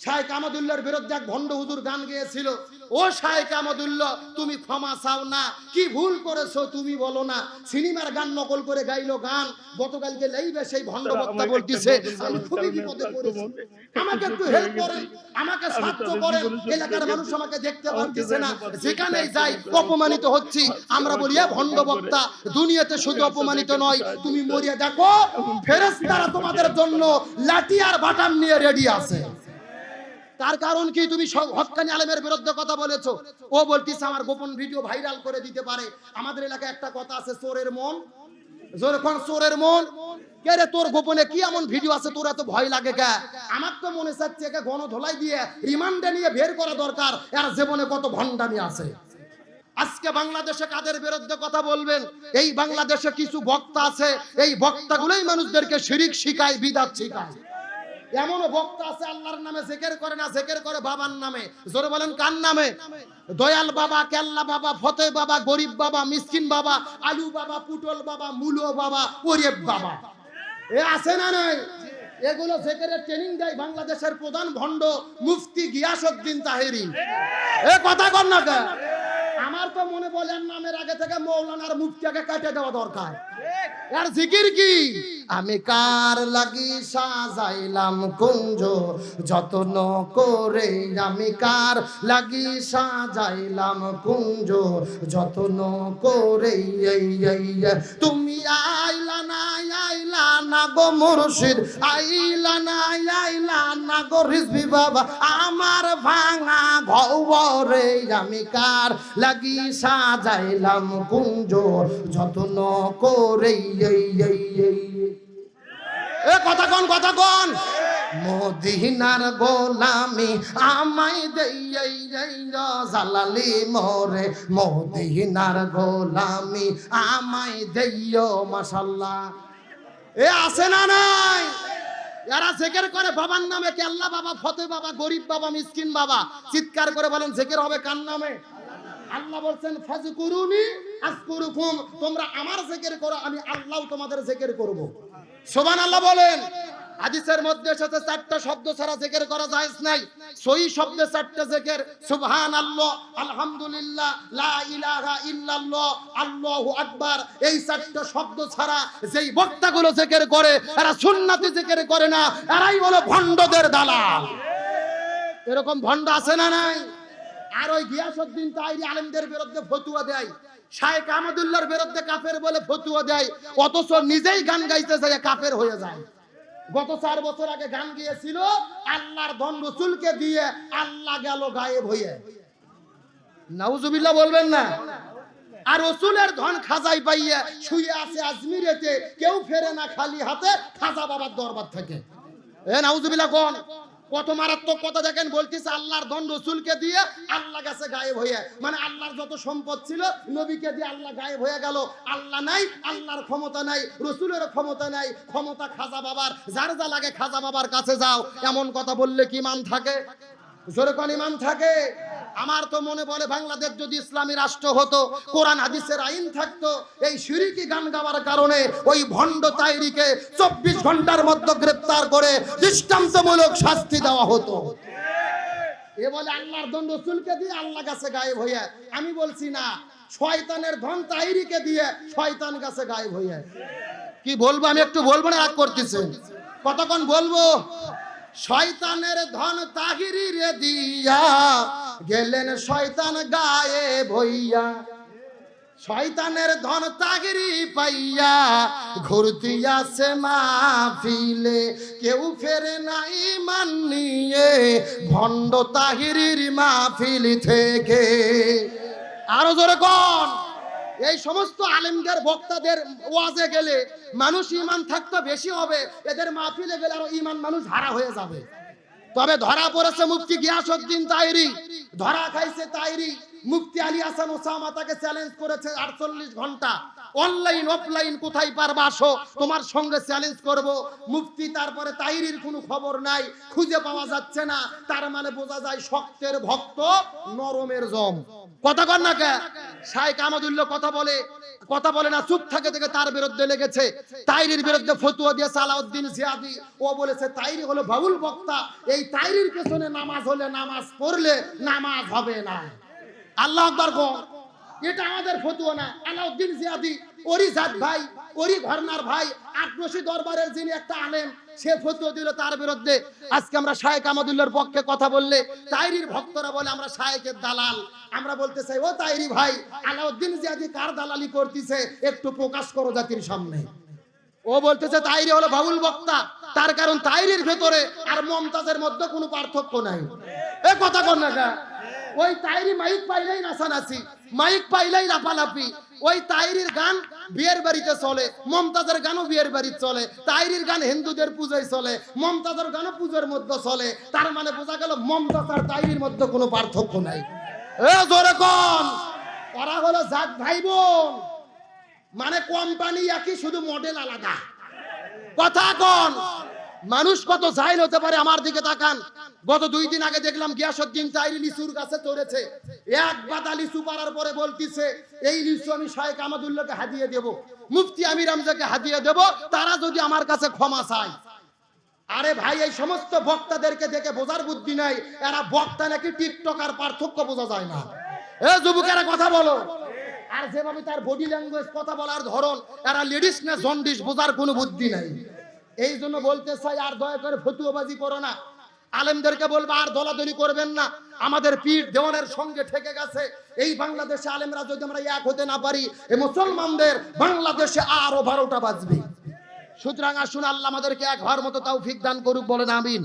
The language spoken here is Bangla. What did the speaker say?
শায়েক আহমদুল্লাহর বিরুদ্ধে এক ভণ্ড হুজুর গান গেয়েছিল। ও আহমদুল্লাহ তুমি ক্ষমা চাও না। কি ভুল করেছ তুমি বলো না। সিনেমার গান নকল করে গাইলো গান। গতকালকে লাইবে সেই ভণ্ড বক্তা বলতিছে আমি খুবই বিপদে পড়েছি। আমাকে একটু হেল্প করেন আমাকে সাহায্য করেন। এলাকার মানুষ আমাকে দেখতে পারতেছে না। যেখানেই যাই অপমানিত হচ্ছি। আমরা বলি ভণ্ড বক্তা দুনিয়াতে শুধু অপমানিত নয় তুমি মরিয়া দেখো ফেরেশতারা তোমাদের জন্য লাঠি আর বাটাম নিয়ে রেডি আছে। তার কারণ কি? তুমি সব হক্কানি আলেমের বিরুদ্ধে কথা বলেছ। ও বলতিস আমার গোপন ভিডিও ভাইরাল করে দিতে পারে। আমাদের এলাকায় একটা কথা আছে, চোরের মন। চোরের মন? কে রে তোর গোপনে কি এমন ভিডিও আছে? তোর এত ভয় লাগে কে? আমার তো মনে চাচ্ছে একে দিয়ে রিমান্ডে নিয়ে বের করা দরকার। এর জীবনে কত ভণ্ডামি আছে। আজকে বাংলাদেশে কাদের বিরুদ্ধে কথা বলবেন? এই বাংলাদেশে কিছু বক্তা আছে। এই বক্তাগুলোই মানুষদেরকে শিরিক শিখায় বিদাত শিখায় এমনও বক্তা আছে, আল্লাহর নামে জেকের করে না, জেকের করে বাবার নামে। জোরে বলেন, কার নামে? দয়াল বাবা, কেল্লা বাবা ফতে বাবা, গরিব বাবা, মিসকিন বাবা, আলু বাবা, পুটল বাবা, মুলো বাবা ওরেব বাবা। এ আছে না নাই? এগুলো জেকেরের ট্রেনিং দেয় বাংলাদেশের প্রধান ভণ্ড মুফতি গিয়াসউদ্দিন তাহেরি এ কথা কর না? আমার তো মনে বলেন নামের আগে থেকে মৌলানার মুফতিয়াকে কাটে দেওয়া দরকার। আর জিকির কি? আমি কার লাগি সাজাইলাম কুঞ্জ? যত্ন করে আমি কার লাগি সাজাইলাম কুঞ্জ? যত্ন করে। তুমি আইলা না আইলা না গো মুর্শিদ? আইলা না আইলা না গো রিজবি বাবা? আমার ভাঙা ঘরে আমি কার লাগি সাজাইলাম কুঞ্জ, যত্ন করে কথা কোন কথা কোন। মদিনার গোলামি এই জালালি মোরে। মদিনার গোলামি আমাই দেইও, মাশাল্লাহ। এ আছে না নাই? এরা জেকের করে বাবার নামে, কেল্লা বাবা, ফতে বাবা, গরিব বাবা, মিসকিন বাবা। চিৎকার করে বলেন, জেকের হবে কার নামে? আল্লাহ বলছেন, ফাজকুরুনি আজকুরুকুম, তোমরা আমার জিকির করো, আমি আল্লাহ তোমাদের জিকির করব। সুবহানাল্লাহ বলেন। হাদিসের মধ্যে এসেছে, চারটা শব্দ ছাড়া জিকির করা যায় নাই। সহি শব্দে চারটা জিকির। সুবহানাল্লাহ, আলহামদুলিল্লাহ, লা ইলাহা ইল্লাল্লাহ, আল্লাহু আকবার। এই চারটা শব্দ ছাড়া যেই বক্তাগুলো জিকির করে, এরা সুন্নাতি জিকির করে না, এরাই হলো ভণ্ডদের দালাল। এরকম ভণ্ড আছে না নাই? আর ওই গিয়াসউদ্দিন তাইরি আলেমদের বিরুদ্ধে ফতুয়া দেয়। শায়েখ আহমদুল্লাহর বিরুদ্ধে কাফের বলে ফতুয়া দেয়, অথচ নিজেই গান গাইতে যায় কাফের হয়ে যায়। গত চার বছর আগে গান গিয়েছিল, আল্লাহর ধন রসুলকে দিয়ে আল্লাহ গেল গায়েব হয়ে। নাউজুবিল্লাহ বলবেন না? আর রসুলের ধন খাজাই পাইয়ে শুয়ে আছে আজমিরেতে, কেউ ফেরে না খালি হাতে খাজা বাবার দরবার থেকে। এ নাউজুবিল্লাহ কোন? কত মারাত্মক কথা দেখেন, বলতেছে আল্লাহর ধন রসুলকে দিয়ে আল্লাহ কাছে গায়েব হয়ে। মানে আল্লাহর যত সম্পদ ছিল, নবীকে দিয়ে আল্লাহ গায়েব হয়ে গেল। আল্লাহ নাই, আল্লাহর ক্ষমতা নাই, রসুলের ক্ষমতা নাই, ক্ষমতা খাজা বাবার। যার যা লাগে খাজা বাবার কাছে যাও। এমন কথা বললে কি মান থাকে? জোরে কোন ইমান থাকে? আমার তো মনে বলে বাংলাদেশ যদি ইসলামী রাষ্ট্র হতো, কোরআন, হাদিসের আইন থাকতো, এই শিরিকি গান গাওয়ার কারণে ওই ভণ্ড তাইরিকে চব্বিশ ঘণ্টার মধ্যে গ্রেপ্তার করে দৃষ্টান্তমূলক শাস্তি দেওয়া হতো। এ বলে আল্লাহর ধন রসুলকে দিয়ে আল্লাহ কাছে গায়েব হইয়া, আমি বলছি না, শয়তানের ধন তাইরিকে দিয়ে শয়তান কাছে গায়েব হইয়া। কি বলব আমি একটু বলব না, রাগ করতেছেন? কতক্ষণ বলব? শয়তানের ধন তাহিরি দিয়া, গেলেন শয়তান গায়ে ভইয়া শয়তানের ধন তাগিরি পাইয়া, ঘুরতি আছে মাহফিলে, কেউ ফেরে নাই মান নিয়ে, ভণ্ড তাহিরির মাহফিল থেকে। আরও জোরে কোন। এই সমস্ত আলেমদের, বক্তাদের ওয়াজে গেলে মানুষ ইমান থাকতো বেশি হবে, এদের মাহফিলে গেলে আরও ইমান মানুষ হারা হয়ে যাবে। তবে ধরা পড়েছে মুফতি গিয়াসউদ্দিন তাইরি, ধরা খাইছে তাইরি। মুক্তি আলী হাসান ওসামা তাকে চ্যালেঞ্জ করেছে আটচল্লিশ ঘণ্টা। অনলাইন অফলাইন কোথায় পারবা আসো? তোমার সঙ্গে চ্যালেঞ্জ করব। মুফতি তারপরে তাইরির কোনো খবর নাই, খুঁজে পাওয়া যাচ্ছে না। তার মানে বোঝা যায় শক্তের ভক্ত নরমের জম। কথা কর না কে? শাইখ আহমদুল্লাহ কথা বলে কথা বলে না, চুপ থাকে থেকে তার বিরুদ্ধে লেগেছে। তাইরির বিরুদ্ধে ফতুয়া দিয়ে সালাউদ্দিন জিয়াদি, ও বলেছে, তাইরি হলো বাবুল বক্তা। এই তাইরির পেছনে নামাজ হলে নামাজ পড়লে নামাজ হবে না। আল্লাহ আকবার এটা আমাদের ফতুয়া না। আলাউদ্দিন জিয়াদি ওরি জাত ভাই ওরি ঘরনার ভাই আটরশি দরবারের যিনি একটা আলেম, সে ফতুয়া দিল তার বিরুদ্ধে। আজকে আমরা শায়েক আমাদুল্লাহর পক্ষে কথা বললে তাইরির ভক্তরা বলে আমরা শায়েকের দালাল। আমরা বলতে চাই, ও তাইরি ভাই, আলাউদ্দিন জিয়াদি কার দালালি করতেছে? একটু প্রকাশ করো জাতির সামনে। ও বলতেছে, তাইরি হলো বাবুল বক্তা। তার কারণ তাইরির ভেতরে আর মমতাজের মধ্যে কোনো পার্থক্য নাই। এ কথা কর না ওই তাইরি মাইক পাইলেই নাচানাচি। মাইক পাইলেই লাফালাফি ওই তাইরির গান বিয়ের বাড়িতে চলে, মমতাজের গানও বিয়ের বাড়িতে চলে, তাইরির গান হিন্দুদের পূজায় চলে, মমতাজের গানও পুজোর মধ্যে চলে, তার মানে বোঝা গেল মমতাজ আর তাইরির মধ্যে কোনো পার্থক্য নাই। এ জোরে কন। ওরা হলো জাত ভাই বোন মানে কোম্পানি একই, শুধু মডেল আলাদা। কথা কন। মানুষ কত জাইল হতে পারে আমার দিকে তাকান। গত দুই দিন আগে দেখলাম গিয়াসুদ্দিন চাইরি লিচুর গাছে চড়েছে। এক বাতা লিচু পারার পরে বলতিছে, এই লিচু আমি শাহেক আমাদুল্লাহকে হাদিয়ে দেব। মুফতি আমির আমজাকে হাদিয়ে দেব, তারা যদি আমার কাছে ক্ষমা চায়। আরে ভাই, এই সমস্ত বক্তাদেরকে দেখে বোঝার বুদ্ধি নাই। এরা বক্তা নাকি টিকটক আর পার্থক্য বোঝা যায় না। এ যুবকেরা কথা বলো। আর যেভাবে তার বডি ল্যাঙ্গুয়েজ কথা বলার ধরন, এরা লেডিস না জন্ডিস বোঝার কোনো বুদ্ধি নাই। এই জন্য বলতে চাই, আর দয়া করে ফতুয়াবাজি করো না। আলেমদেরকে বলব, আর দলাদলি করবেন না। আমাদের পীর দেওয়ানের সঙ্গে ঠেকে গেছে। এই বাংলাদেশে আলেমরা যদি আমরা এক হতে না পারি এই মুসলমানদের বাংলাদেশে আরও বারোটা বাজবে। সুতরাং আসুন, আল্লাহ আমাদেরকে এক হওয়ার মতো তাও ফিক দান করুক, বলেন আমিন।